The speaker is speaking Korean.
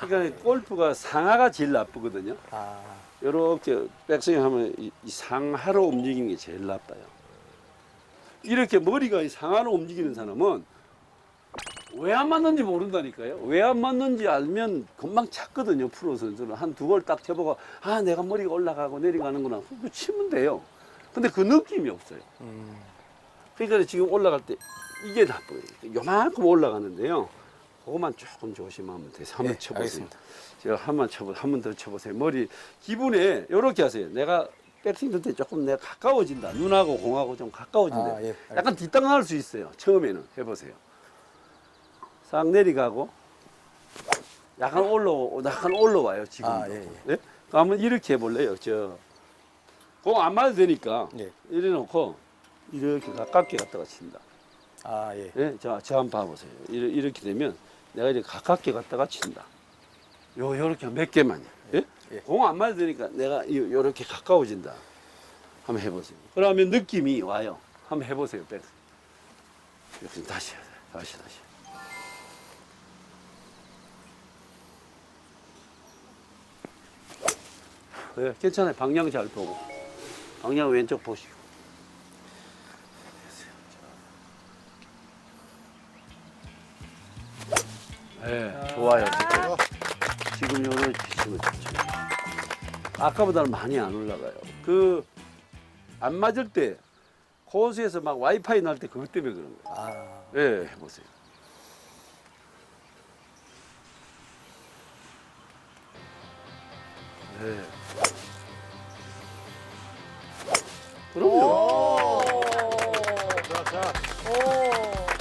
그러니까 골프가 상하가 제일 나쁘거든요. 아, 이렇게 백스윙 하면 이, 이 상하로 움직이는 게 제일 나빠요. 이렇게 머리가 이 상하로 움직이는 사람은 왜 안 맞는지 모른다니까요. 왜 안 맞는지 알면 금방 찾거든요. 프로 선수는 한 두 걸 딱 쳐보고 아 내가 머리가 올라가고 내려가는구나. 그거 치면 돼요. 근데 그 느낌이 없어요. 음, 그러니까 지금 올라갈 때 이게 나쁘요 요만큼 올라가는데요. 그거만 조금 조심하면 돼요. 한번 네, 쳐보세요. 알겠습니다. 제가 한번 쳐보, 한번 더 쳐보세요. 머리 기분에 이렇게 하세요. 내가 백스윙 들때 조금 내가 가까워진다. 눈하고 공하고 좀 가까워진다. 아, 예. 약간 뒷땅할 수 있어요. 처음에는 해보세요. 싹 내려가고 약간 올라 약간 올라와요 지금. 아, 예, 예. 네? 그러면 이렇게 해볼래요. 저 공 안 맞아도 되니까 예. 이래 놓고 이렇게 가깝게 갖다가 친다. 아, 예. 예, 자, 저 한번 봐보세요. 이렇게 되면 내가 이렇게 가깝게 갖다가 친다. 요, 요렇게 몇 개만요. 예? 예. 공안 맞아도 되니까 내가 요- 요렇게 가까워진다. 한번 해보세요. 그러면 느낌이 와요. 한번 해보세요. 백. 다시. 다시, 다시. 예, 괜찮아요. 방향 잘 보고. 방향 왼쪽 보시고. 예. 좋아요. 지금 요는 지금 아까보다는 많이 안 올라가요. 그 안 맞을 때 고수에서 막 와이파이 날 때 그것 때문에 그런 거예요. 아. 예, 해보세요. 예. 그럼요. 오. 자, 자. 오.